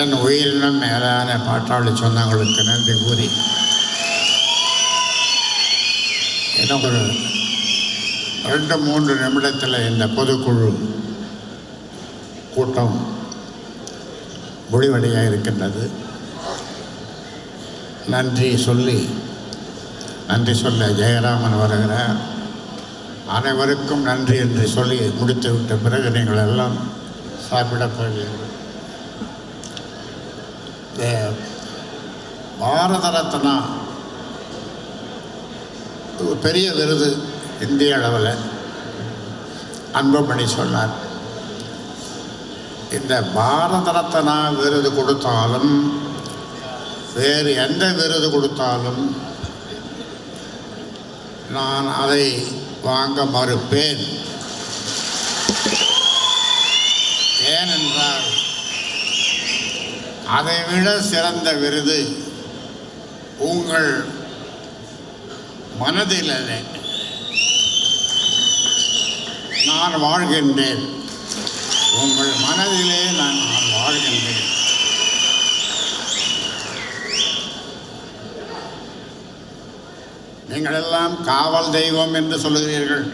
என் உயிரினம் மேலான பாட்டாளி சொந்தங்களுக்கு நன்றி கூறி இன்னும் ஒரு ரெண்டு மூன்று நிமிடத்தில் இந்த பொதுக்குழு கூட்டம் முடிவடையாக இருக்கின்றது. நன்றி சொல்லி நன்றி சொல்ல ஜெயராமன் வருகிறார். அனைவருக்கும் நன்றி என்று சொல்லி முடித்து விட்ட பிறகு நீங்கள் எல்லாம் சாப்பிடப் போவீர்கள் இந்த பாரத ரத்னா ஒரு பெரிய விருது இந்திய அளவில். அன்புமணி சொன்னார் இந்த பாரத ரத்னா விருது கொடுத்தாலும் வேறு எந்த விருது கொடுத்தாலும் நான் அதை வாங்க மறுப்பேன். ஏனென்றால் அதைவிட சிறந்த விருது உங்கள் மனதிலே நான் வாழ்கின்றேன். உங்கள் மனதிலே நான் நான் வாழ்கின்றேன். நீங்கள் எல்லாம் காவல் தெய்வம் என்று சொல்லுகிறீர்கள்.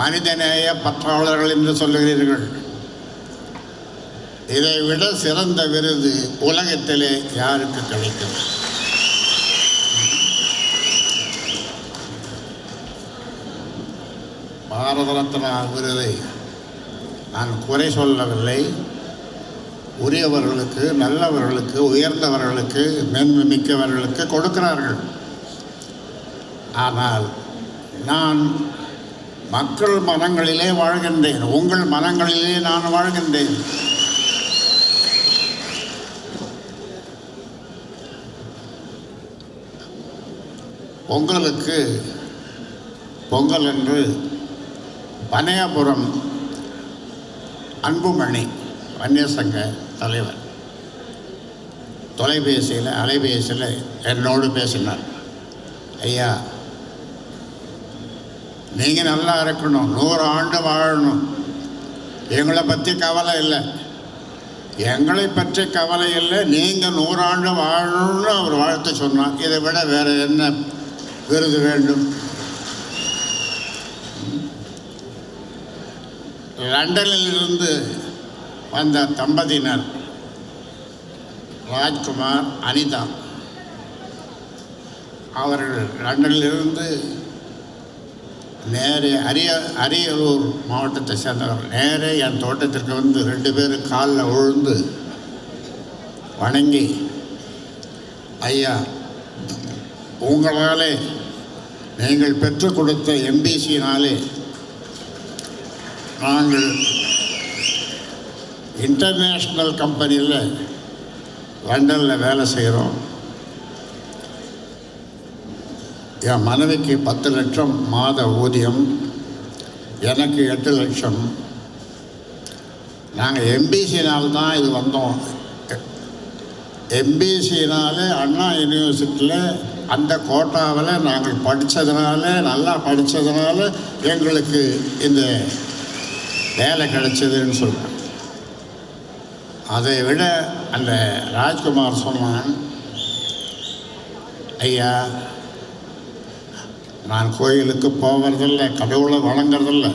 மனிதநேய பற்றாளர்கள் என்று சொல்லுகிறீர்கள். இதை விட சிறந்த விருது உலகத்திலே யாருக்கு கிடைக்கும்? பாரத ரத்னா விருதை நான் குறை சொல்லவில்லை. உரியவர்களுக்கு நல்லவர்களுக்கு உயர்ந்தவர்களுக்கு மேன்மை மிக்கவர்களுக்கு கொடுக்கிறார்கள். ஆனால் நான் மக்கள் மனங்களிலே வாழ்கின்றேன். உங்கள் மனங்களிலே நான் வாழ்கின்றேன். பொங்கலுக்கு பொங்கல் என்று பனையாபுரம் அன்புமணி வன்னியசங்க தலைவர் தொலைபேசியில் அலைபேசியில் என்னோடு பேசினார். ஐயா நீங்கள் நல்லா இருக்கணும். நூறு ஆண்டு வாழணும். எங்களை பற்றி கவலை இல்லை. எங்களை பற்றி கவலை இல்லை. நீங்கள் நூறாண்டு வாழணும்னு அவர் வாழ்த்து சொன்னார். இதை விட வேறு என்ன விருது வேண்டும்? லண்டனில் இருந்து வந்த தம்பதியினர் ராஜ்குமார் அனிதா. அவர்கள் லண்டனிலிருந்து நேரே அரிய அரியலூர் மாவட்டத்தை சேர்ந்தவர் நேரே என் தோட்டத்திற்கு வந்து ரெண்டு பேரும் காலில் விழுந்து வணங்கி ஐயா உங்களாலே நீங்கள் பெற்றுக் கொடுத்த எம்பிசினாலே நாங்கள் இன்டர்நேஷ்னல் கம்பெனியில் லண்டனில் வேலை செய்கிறோம் என் மனைவிக்கு பத்து லட்சம் மாத ஊதியம் எனக்கு எட்டு லட்சம். நாங்கள் எம்பிசினால் தான் இது வந்தோம். எம்பிசினாலே அண்ணா யூனிவர்சிட்டியில் அந்த கோட்டாவில் நாங்கள் படித்ததுனால நல்லா படித்ததுனால எங்களுக்கு இந்த வேலை கிடைச்சதுன்னு சொல்கிறேன் அதை விட அந்த ராஜ்குமார் சொன்னான் ஐயா நான் கோயிலுக்கு போவதில்லை கடவுளை வணங்குறதில்ல.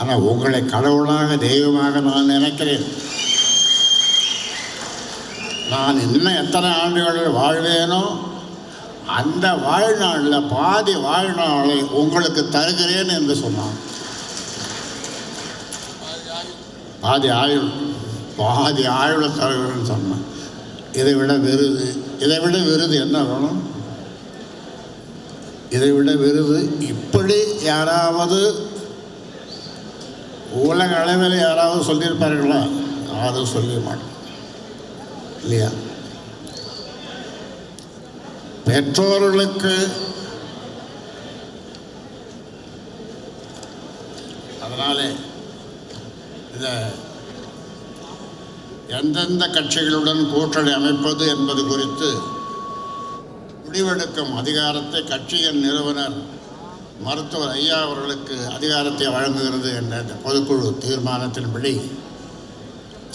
ஆனால் உங்களை கடவுளாக தெய்வமாக நான் நினைக்கிறேன். நான் இன்னும் எத்தனை ஆண்டுகள் வாழ்வேனோ அந்த வாழ்நாளில் பாதி வாழ்நாளை உங்களுக்கு தருகிறேன் என்று சொன்னான். பாதி ஆயுள் பாதி ஆயுளை தருகிறேன்னு சொன்னான். இதை விட விருது இதை விட விருது என்ன வேணும்? இதை விட விருது இப்படி யாராவது உலக அளவில் யாராவது சொல்லியிருப்பார்களா? யாரும் சொல்ல மாட்டோம். இல்லையா? பெற்றோர்களுக்கு அதனாலே இந்த எந்தெந்த கட்சிகளுடன் கூட்டணி அமைப்பது என்பது குறித்து முடிவெடுக்கும் அதிகாரத்தை கட்சியின் நிறுவனர் மருத்துவர் ஐயா அவர்களுக்கு அதிகாரத்தை வழங்குகிறது என்ற இந்த பொதுக்குழு தீர்மானத்தின்படி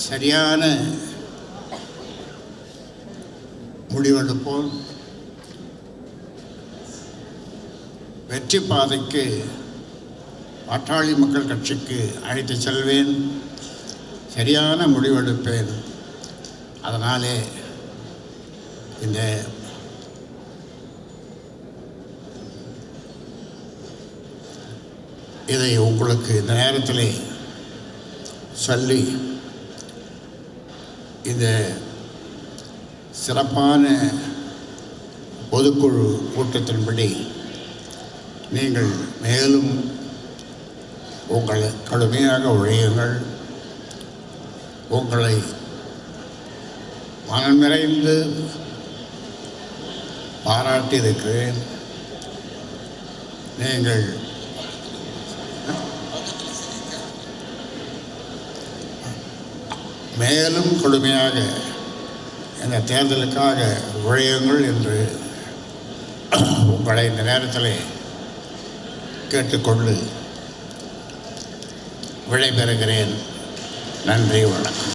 சரியான முடிவெடுப்போம். வெற்றி பாதைக்கு பாட்டாளி மக்கள் கட்சிக்கு அழைத்து செல்வேன். சரியான முடிவெடுப்பேன். அதனாலே இந்த இதை உங்களுக்கு இந்த நேரத்தில் சொல்லி இந்த சிறப்பான பொதுக்குழு கூட்டத்தின்படி நீங்கள் மேலும் உங்களை கடுமையாக உழையுங்கள். உங்களை மனம் நிறைந்து பாராட்டியிருக்கிறேன். நீங்கள் மேலும் கொடுமையாக இந்த தேர்தலுக்காக உழையுங்கள் என்று உங்களை இந்த நேரத்தில் கேட்டுக்கொண்டு விடைபெறுகிறேன். நன்றி வணக்கம்.